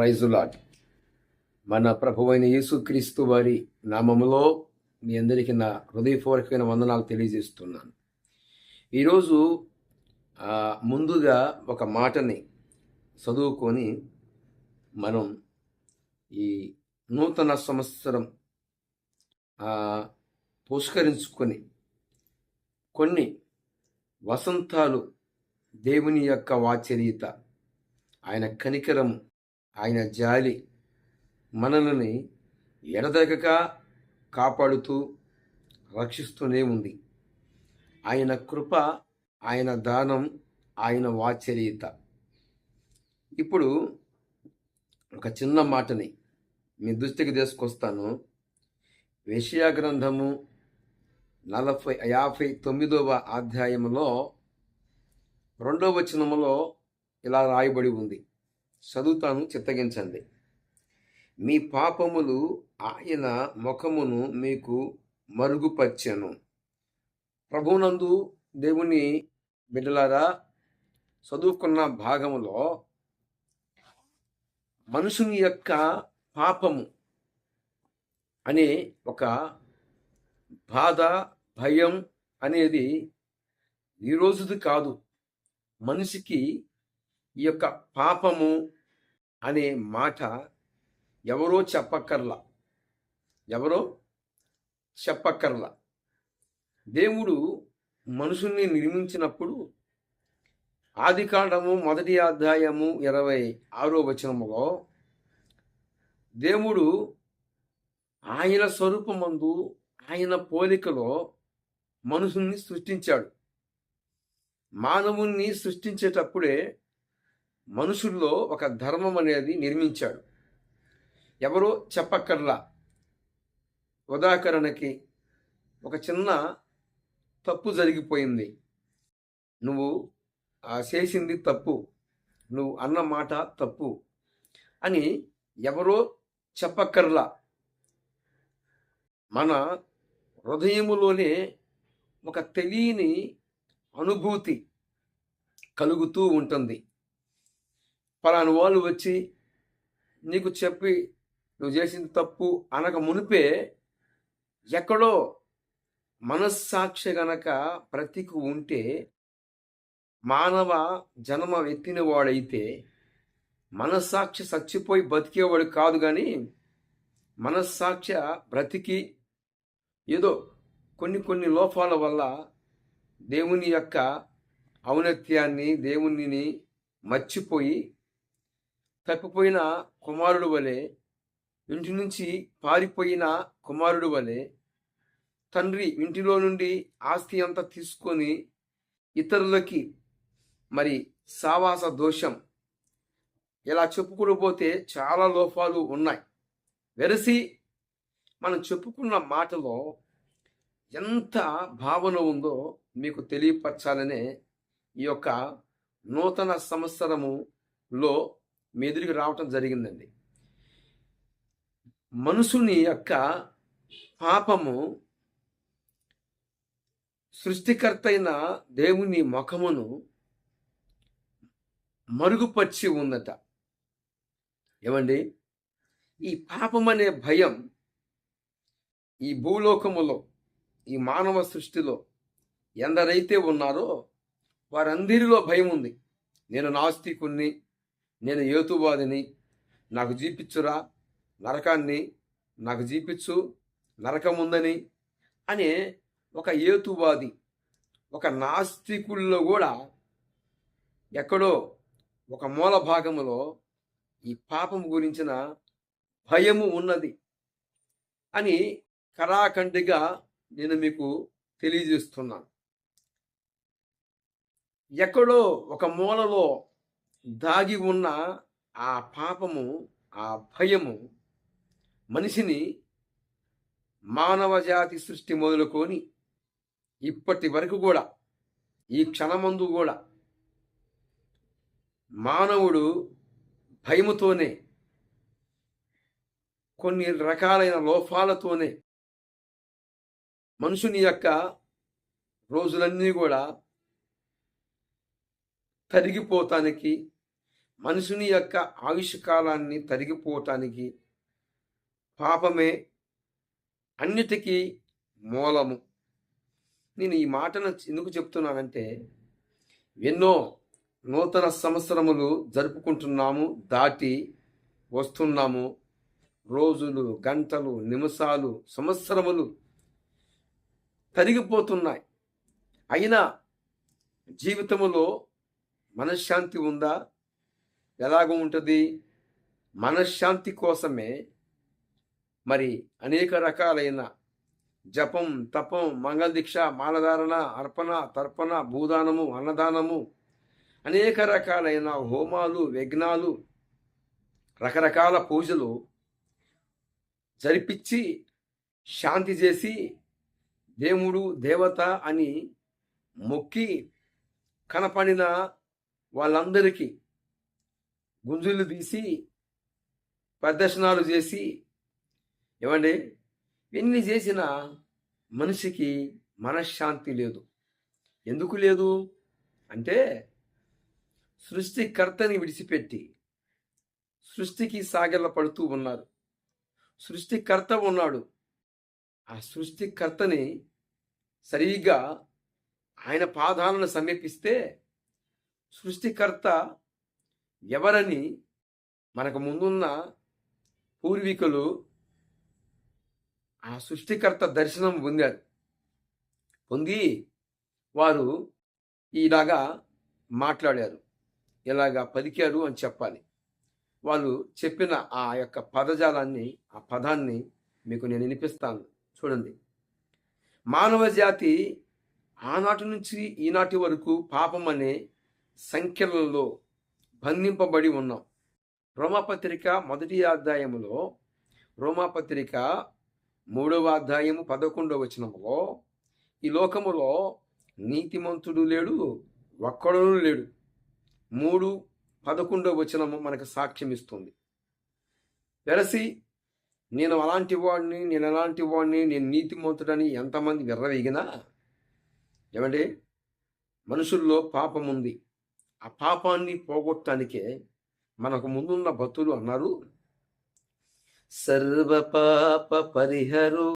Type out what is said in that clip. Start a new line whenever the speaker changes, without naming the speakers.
ప్రైజులాట్ మన ప్రభువైన యేసుక్రీస్తు వారి నామములో మీ అందరికీ నా హృదయపూర్వకమైన వందనాలు తెలియజేస్తున్నాను. ఈరోజు ముందుగా ఒక మాటని చదువుకొని మనం ఈ నూతన సంవత్సరం పుష్కరించుకొని కొన్ని వసంతాలు దేవుని యొక్క వాచరీత ఆయన కనికరం ఆయన జాలి మనల్ని ఎడదగక కాపాడుతూ రక్షిస్తూనే ఉంది. ఆయన కృప ఆయన దానం ఆయన వాచరీత ఇప్పుడు ఒక చిన్న మాటని మీ దృష్టికి తీసుకొస్తాను. విషయా గ్రంథము నలభై యాభై తొమ్మిదవ అధ్యాయంలో రెండవ వచనములో ఇలా రాయబడి ఉంది. చదువుతాను చిత్తగించండి. మీ పాపములు ఆయన ముఖమును మీకు మరుగుపర్చెను ప్రభునందు దేవుని బిడ్డలారా చదువుకున్న భాగములో మనుషుని యొక్క పాపము అనే ఒక బాధ భయం అనేది ఈ రోజుది కాదు. మనిషికి ఈ యొక్క పాపము అనే మాట ఎవరో చెప్పక్కర్లా. ఎవరో చెప్పక్కర్లా. దేవుడు మనుషుల్ని నిర్మించినప్పుడు ఆదికాండము మొదటి అధ్యాయము ఇరవై ఆరో వచనములో దేవుడు ఆయన స్వరూపమందు ఆయన పోలికలో మనుషుల్ని సృష్టించాడు. మానవుణ్ణి సృష్టించేటప్పుడే మనుషుల్లో ఒక ధర్మం అనేది నిర్మించాడు. ఎవరో చెప్పక్కర్లా. ఉదాహరణకి ఒక చిన్న తప్పు జరిగిపోయింది. నువ్వు ఆ, చేసింది తప్పు. నువ్వు అన్న మాట తప్పు అని ఎవరో చెప్పక్కర్లా. మన హృదయములోనే ఒక తెలియని అనుభూతి కలుగుతూ ఉంటుంది. పలాను వాళ్ళు వచ్చి నీకు చెప్పి నువ్వు చేసింది తప్పు అనక మునిపే ఎక్కడో మనస్సాక్షి గనక ప్రతికు ఉంటే మానవ జన్మ ఎత్తిన వాడైతే మనస్సాక్షి చచ్చిపోయి బతికేవాడు కాదు కానీ మనస్సాక్ష బ్రతికి ఏదో కొన్ని కొన్ని లోపాల వల్ల దేవుని యొక్క ఔన్నత్యాన్ని దేవునిని మర్చిపోయి తప్పిపోయిన కుమారుడు వలె ఇంటి నుంచి పారిపోయిన కుమారుడు వలె తండ్రి ఇంటిలో నుండి ఆస్తి అంతా తీసుకొని ఇతరులకి మరి సావాస దోషం ఇలా చెప్పుకోకపోతే పోతే చాలా లోపాలు ఉన్నాయి. వెరసి మనం చెప్పుకున్న మాటలో ఎంత భావన ఉందో మీకు తెలియపరచాలనే ఈ యొక్క నూతన సంవత్సరములో మీ ఎదురుకి రావటం జరిగిందండి. మనుషుని యొక్క పాపము సృష్టికర్త అయిన దేవుని ముఖమును మరుగుపరిచి ఉందట. ఏమండి? ఈ పాపం అనే భయం ఈ భూలోకములో ఈ మానవ సృష్టిలో ఎందరైతే ఉన్నారో వారందరిలో భయం ఉంది. నేను నాస్తికుణ్ణి నేను ఏతువాదిని నాకు జీపిచ్చురా. నరకాన్ని నాకు జీపిచ్చు. నరకం ఉందని అనే ఒక ఏతువాది ఒక నాస్తికుల్లో కూడా ఎక్కడో ఒక మూల భాగంలో ఈ పాపం గురించిన భయము ఉన్నది అని కరాఖండిగా నేను మీకు తెలియజేస్తున్నాను. ఎక్కడో ఒక మూలలో దాగి ఉన్న ఆ పాపము ఆ భయము మనిషిని మానవ జాతి సృష్టి మొదలుకొని ఇప్పటి వరకు కూడా ఈ క్షణమందు కూడా మానవుడు భయముతోనే కొన్ని రకాలైన లోపాలతోనే మనుషుని యొక్క రోజులన్నీ కూడా తరిగిపోతానికి మనుషుని యొక్క ఆయుష్కాలాన్ని తరిగిపోవటానికి పాపమే అన్నిటికీ మూలము. నేను ఈ మాటను ఎందుకు చెప్తున్నానంటే ఎన్నో నూతన సంవత్సరములు జరుపుకుంటున్నాము దాటి వస్తున్నాము. రోజులు గంటలు నిమిషాలు సంవత్సరములు తరిగిపోతున్నాయి. అయినా జీవితంలో మనశ్శాంతి ఉందా? ఎలాగ ఉంటుంది? మనశ్శాంతి కోసమే మరి అనేక రకాలైన జపం తపం మంగళదీక్ష మాలధారణ అర్పణ తర్పణ భూదానము అన్నదానము అనేక రకాలైన హోమాలు యజ్ఞాలు రకరకాల పూజలు జరిపించి శాంతి చేసి దేవుడు దేవత అని మొక్కి కనపడిన వాళ్ళందరికీ గుంజులు తీసి ప్రదర్శనలు చేసి ఏమండి? ఎన్ని చేసినా మనిషికి మనశ్శాంతి లేదు. ఎందుకు లేదు? అంటే సృష్టికర్తని విడిచిపెట్టి సృష్టికి సాగెల పడుతూ ఉన్నారు. సృష్టికర్త ఉన్నాడు. ఆ సృష్టికర్తని సరిగా ఆయన పాదాలను సమీపిస్తే సృష్టికర్త ఎవరని మనకు ముందున్న పూర్వీకులు ఆ సృష్టికర్త దర్శనం పొందారు పొంది వారు ఇలాగా మాట్లాడారు. ఇలాగా పలికారు అని చెప్పాలి. వాళ్ళు చెప్పిన ఆ యొక్క పదజాలాన్ని ఆ పదాన్ని మీకు నేను వినిపిస్తాను. చూడండి. మానవ జాతి ఆనాటి నుంచి ఈనాటి వరకు పాపం అనే సంఖ్యలలో బంధింపబడి ఉన్నాం. రోమాపత్రిక మొదటి అధ్యాయములో రోమాపత్రిక మూడవ అధ్యాయము పదకొండవ వచనములో ఈ లోకములో నీతిమంతుడు లేడు ఒక్కడూ లేడు. మూడు పదకొండవ వచనము మనకు సాక్ష్యం ఇస్తుంది. వెరసి నేను అలాంటి వాడిని నేను అలాంటి వాడిని నేను నీతిమంతుడని ఎంతమంది విర్రవీగినా ఏమంటే మనుషుల్లో పాపం ఉంది ఆ పాపాన్ని పోగొట్టడానికే మనకు ముందున్న భక్తులు అన్నారు. సర్వ పాప పరిహరు